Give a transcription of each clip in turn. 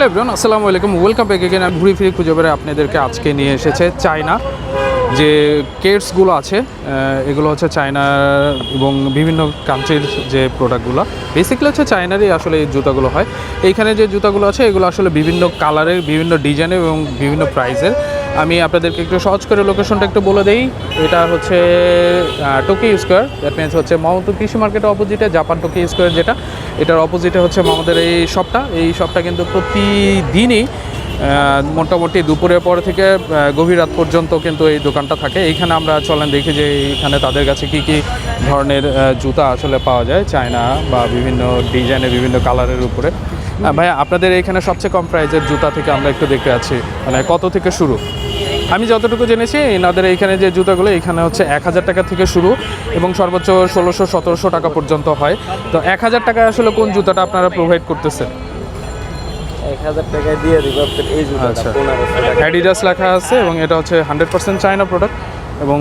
Hello everyone, আসসালামু আলাইকুম। Welcome back again আমি ঘুরে ফিরে খুঁজে বেড়ে আপনাদেরকে আজকে নিয়ে এসেছে চায়না। যে কেটসগুলো আছে এগুলো হচ্ছে চায়না এবং বিভিন্ন কান্ট্রির যে প্রোডাক্টগুলো বেসিক্যালি হচ্ছে চায়নারই আসলে এই জুতাগুলো হয়। এইখানে যে জুতাগুলো আছে, এগুলো আসলে বিভিন্ন কালারের বিভিন্ন ডিজাইনের এবং বিভিন্ন প্রাইসের আমি আপনাদেরকে একটু সহজ করে লোকেশনটা একটু বলে দেই। এটা হচ্ছে টোকি স্কোয়ার দ্যাট মিনস হচ্ছে মমতো কৃষি মার্কেটের অপোজিটে জাপান টোকি স্কোয়ার যেটা। এটার অপোজিটে হচ্ছে আমাদের এই শপটা এই শপটা কিন্তু প্রতিদিনই মোটামুটি দুপুরের পর থেকে গভীর রাত পর্যন্ত কিন্তু এই দোকানটা থাকে। এইখানে আমরা চলেন দেখি যে এইখানে তাদের কাছে কি কি ধরনের জুতা আসলে পাওয়া যায়। চায়না বা বিভিন্ন ডিজাইনের বিভিন্ন কালারের উপরে। ভাইয়া আপনাদের এখানে সবচেয়ে কম প্রাইজের জুতা থেকে আমরা একটু দেখতে আছি। মানে কত থেকে শুরু? আমি যতটুকু জেনেছি এনাদের এইখানে যে জুতাগুলো এখানে হচ্ছে এক হাজার টাকা থেকে শুরু এবং সর্বোচ্চ ষোলোশো সতেরোশো টাকা পর্যন্ত হয়। তো এক হাজার টাকায় আসলে কোন জুতাটা আপনারা প্রোভাইড করতেছেন? এক হাজার টাকায় দিয়ে দিব এই জুতাটা আচ্ছা। অ্যাডিডাস লেখা আছে এবং এটা হচ্ছে হান্ড্রেড পার্সেন্ট চায়না প্রোডাক্ট এবং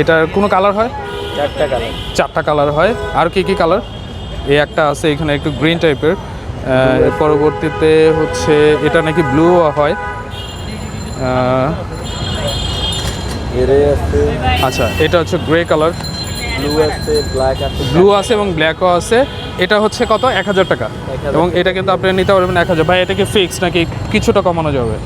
এটার কোনো কালার হয়? চারটা কালার চারটা কালার হয়। আর কি কি কালার এই একটা আছে এখানে একটু গ্রিন টাইপের পরবর্তীতে হচ্ছে এটা নাকি ব্লু হয়। আচ্ছা এটা হচ্ছে গ্রে কালার ব্লু আছে ব্ল্যাক আছে। ব্লু আছে এবং ব্ল্যাকও আছে। এটা হচ্ছে কত? এক হাজার টাকা। এবং এটা কিন্তু আপনি নিতে পারবেন এক হাজার। ভাই এটা কি ফিক্স নাকি কিছুটা কমানো যাবে?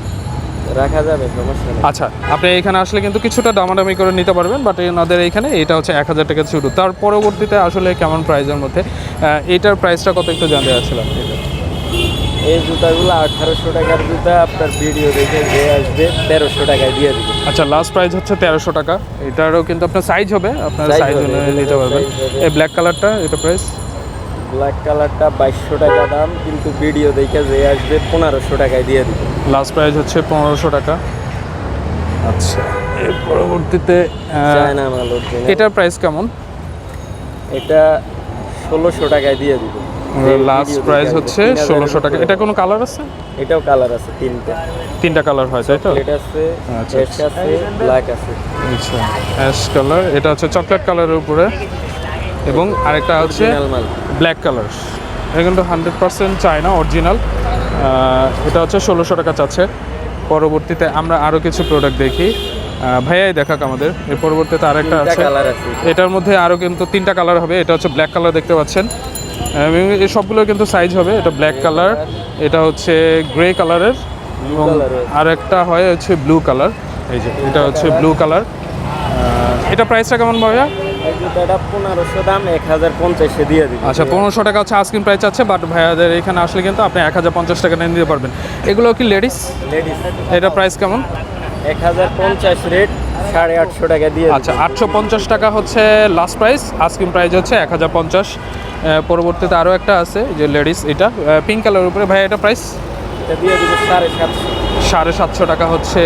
রাখা যাবে সমস্যা আচ্ছা আপনি এখানে আসলে কিন্তু কিছুটা দামাদামি করে নিতে পারবেন বাট ওনাদের এইখানে এটা হচ্ছে এক হাজার টাকা শুরু। তার পরবর্তীতে আসলে কেমন প্রাইসের মধ্যে? আহ, এইটার প্রাইসটা কত একটু জানতে চাচ্ছিলাম। এই জুতাগুলো আঠারোশো টাকার জুতা আপনার ভিডিও দেখে যে আসবে তেরোশো টাকায় দিয়ে দেবে। আচ্ছা লাস্ট প্রাইস হচ্ছে তেরোশো টাকা। এটারও কিন্তু আপনার সাইজ হবে আপনার সাইজ অনুযায়ী নিতে পারবেন। এই ব্ল্যাক কালারটা এটা প্রাইস ব্ল্যাক কালারটা বাইশশো টাকা দাম কিন্তু ভিডিও দেখে যে আসবে পনেরোশো টাকায় দিয়ে দেবে। লাস্ট প্রাইস হচ্ছে পনেরোশো টাকা। আচ্ছা এর পরবর্তীতে। এটার প্রাইস কেমন? এটা ষোলোশো টাকায় দিয়ে দিব। লাস্ট প্রাইস হচ্ছে ষোলোশো টাকা। এটা কোনো কালার আছে? এটাও কালার আছে তিনটা। তিনটা কালার হয় তাই তো? প্লেট আছে আচ্ছা, আছে ব্ল্যাক আছে। আচ্ছা অ্যাশ কালার এটা হচ্ছে চকলেট কালারের উপরে। এবং আরেকটা হচ্ছে ব্ল্যাক কালার এটা কিন্তু হান্ড্রেড পার্সেন্ট চায়না অরিজিনাল এটা হচ্ছে ষোলোশো টাকা চাচ্ছে। পরবর্তীতে আমরা আরও কিছু প্রোডাক্ট দেখি। ভাইয়াই দেখাক আমাদের। এর পরবর্তীতে আরেকটা আছে। এটার মধ্যে আরও কিন্তু তিনটা কালার হবে। এটা হচ্ছে ব্ল্যাক কালার দেখতে পাচ্ছেন। এই সবগুলো কিন্তু সাইজ হবে। এটা ব্ল্যাক কালার এটা হচ্ছে গ্রে কালারের এবং আর একটা হয় হচ্ছে ব্লু কালার এই যে এটা হচ্ছে ব্লু কালার এটা প্রাইসটা কেমন ভাইয়া? আচ্ছা পনেরোশো টাকা হচ্ছে আইসক্রিম প্রাইস আছে বাট ভাইয়াদের এখানে আসলে কিন্তু আপনি এক হাজার পঞ্চাশ টাকা নিয়ে নিতে পারবেন। এগুলো কি লেডিস লেডিস এটা প্রাইস কেমন? এক হাজার পঞ্চাশ রেট সাড়ে আটশো টাকা দিয়ে আচ্ছা আটশো পঞ্চাশ টাকা হচ্ছে লাস্ট প্রাইস আইসক্রিম প্রাইস হচ্ছে এক হাজার পঞ্চাশ। পরবর্তীতে আরও একটা আছে যে লেডিস এটা পিঙ্ক কালারের উপরে। ভাই এটা প্রাইস এটা দিয়ে সাড়ে সাতশো। টাকা হচ্ছে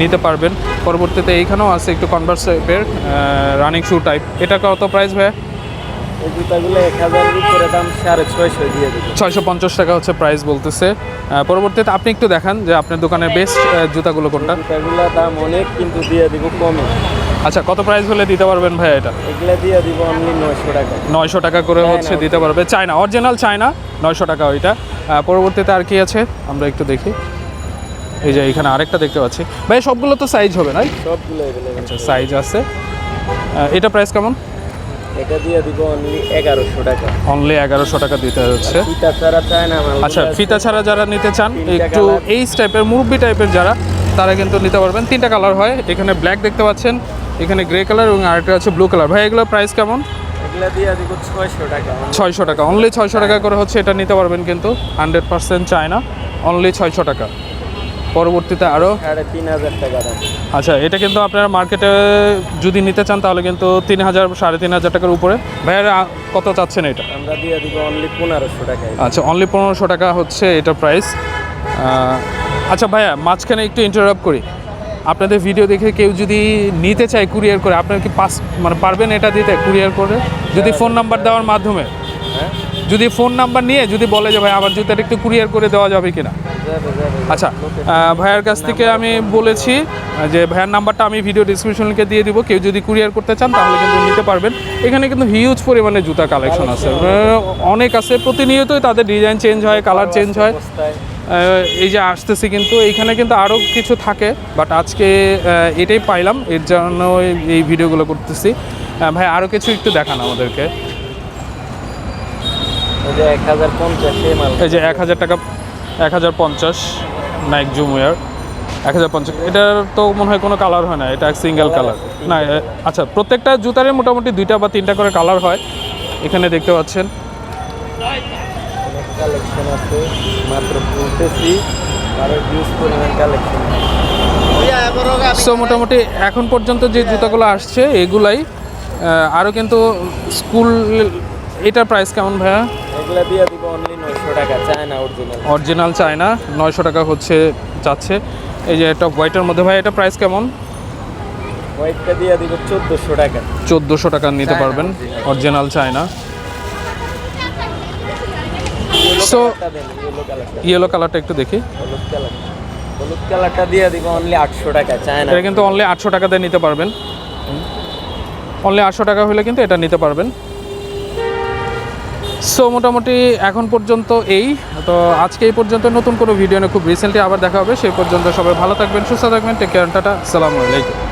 নিতে পারবেন। পরবর্তীতে এইখানেও আছে একটু কনভার্স টাইপের রানিং শু টাইপ এটা কত প্রাইস ভাই এই জুতাগুলো এক হাজার উপরে দাম সাড়ে ছয়শো দিয়ে দিব ছয়শো পঞ্চাশ টাকা হচ্ছে প্রাইস বলতেছে। পরবর্তীতে আপনি একটু দেখান যে আপনার দোকানের বেস্ট জুতাগুলো কোনটা? জুতাগুলো দাম অনেক কিন্তু দিয়ে দিব কমে। আচ্ছা কত প্রাইস হলে দিতে পারবেন ভাই এটা? এগুলো দিয়ে দিব অনলি নয়শো টাকা। নয়শো টাকা করে হচ্ছে দিতে পারবে। চায়না অরিজিনাল চায়না নয়শো টাকা ওইটা। পরবর্তীতে আর কি আছে? আমরা একটু দেখি। এই যে এখানে আরেকটা দেখতে পাচ্ছি। ভাই সবগুলো তো সাইজ হবে না সবগুলো আচ্ছা সাইজ আছে। এটা প্রাইস কেমন? এটা দিয়ে দিব অনলি এগারোশো টাকা। অনলি এগারোশো টাকা দিতে হচ্ছে। ফিতা ছাড়া চায় না আচ্ছা ফিতা ছাড়া যারা নিতে চান একটু। এইচ টাইপের মুরব্বি টাইপের যারা তারা কিন্তু নিতে পারবেন। তিনটা কালার হয়। এখানে ব্ল্যাক দেখতে পাচ্ছেন এখানে গ্রে কালার এবং আরেকটা হচ্ছে ব্লু কালার ভাই এগুলোর প্রাইস কেমন? ছয়শো টাকা। ছয়শো টাকা। অনলি ছয়শো টাকা করে হচ্ছে এটা নিতে পারবেন কিন্তু। হান্ড্রেড পার্সেন্ট চায়না অনলি ছয়শো টাকা। পরবর্তীতে আরও তিন হাজার টাকা দাম। আচ্ছা এটা কিন্তু আপনারা মার্কেটে যদি নিতে চান তাহলে কিন্তু তিন হাজার সাড়ে তিন হাজার টাকার উপরে। ভাইয়ারা কত চাচ্ছেন এটা? আমরা দিয়ে দিব অনলি পনেরোশো টাকায়। আচ্ছা অনলি পনেরোশো টাকা হচ্ছে এটা প্রাইস আচ্ছা ভাইয়া মাঝখানে একটু ইন্টারাপ্ট করি। আপনাদের ভিডিও দেখে কেউ যদি নিতে চায় কুরিয়ার করে আপনার কি পাস মানে পারবেন এটা দিতে কুরিয়ার করে? যদি ফোন নাম্বার দেওয়ার মাধ্যমে। হ্যাঁ। যদি ফোন নাম্বার নিয়ে যদি বলে যে ভাই আমার জুতাটা একটু কুরিয়ার করে দেওয়া যাবে কিনা? আচ্ছা ভাইয়ার কাছ থেকে আমি বলেছি যে ভাইয়ার নাম্বারটা আমি ভিডিও ডিসক্রিপশন লিখে দিয়ে দিব। কেউ যদি কুরিয়ার করতে চান তাহলে কিন্তু নিতে পারবেন। এখানে কিন্তু হিউজ পরিমাণে জুতা কালেকশন আছে। অনেক আছে। প্রতিনিয়তই তাদের ডিজাইন চেঞ্জ হয় কালার চেঞ্জ হয়। এই যে আসতেছি কিন্তু এইখানে কিন্তু আরও কিছু থাকে বাট আজকে এটাই পাইলাম। এর জন্য এই- ভিডিওগুলো করতেছি। ভাই আরও কিছু একটু দেখান আমাদেরকে। এই যে এক হাজার টাকা এক হাজার পঞ্চাশ নাইক জুমওয়ার এক হাজার পঞ্চাশ এটার তো মনে হয় কোনো কালার হয় না এটা এক সিঙ্গেল কালার না আচ্ছা প্রত্যেকটা জুতারে মোটামুটি দুইটা বা তিনটা করে কালার হয়। এখানে দেখতে পাচ্ছেন। অনেক কালেকশন আছে মাত্র বলতেছি আরও ইউজ পরিমাণ কালেকশন সো মোটামুটি এখন পর্যন্ত যে জুতাগুলো আসছে এগুলাই আরও কিন্তু স্কুল এটার প্রাইস কেমন ভাইয়া? এগুলা দিয়ে দিব অনলি অরিজিনাল চায়না নয়শো টাকা হচ্ছে যাচ্ছে। এই যে একটা হোয়াইটের মধ্যে ভাই এটা প্রাইস কেমন? হোয়াইটটা দিয়ে দিব চোদ্দোশো টাকা। চোদ্দোশো টাকা নিতে পারবেন অরিজিনাল চায়না। কালারটা ইয়েলো কালারটা একটু দেখি। হলুদ কালারটা দিয়ে দিব অনলি আটশো টাকা এটা কিন্তু অনলি আটশো টাকাতে নিতে পারবেন। অনলি আটশো টাকা হলে কিন্তু এটা নিতে পারবেন। সো মোটামুটি এখন পর্যন্ত এই। তো আজকে এই পর্যন্ত নতুন কোনো ভিডিও নিয়ে খুব রিসেন্টলি আবার দেখা হবে। সেই পর্যন্ত সবাই ভালো থাকবেন, সুস্থ থাকবেন টেক কেয়ার টাটা সালামু আলাইকুম।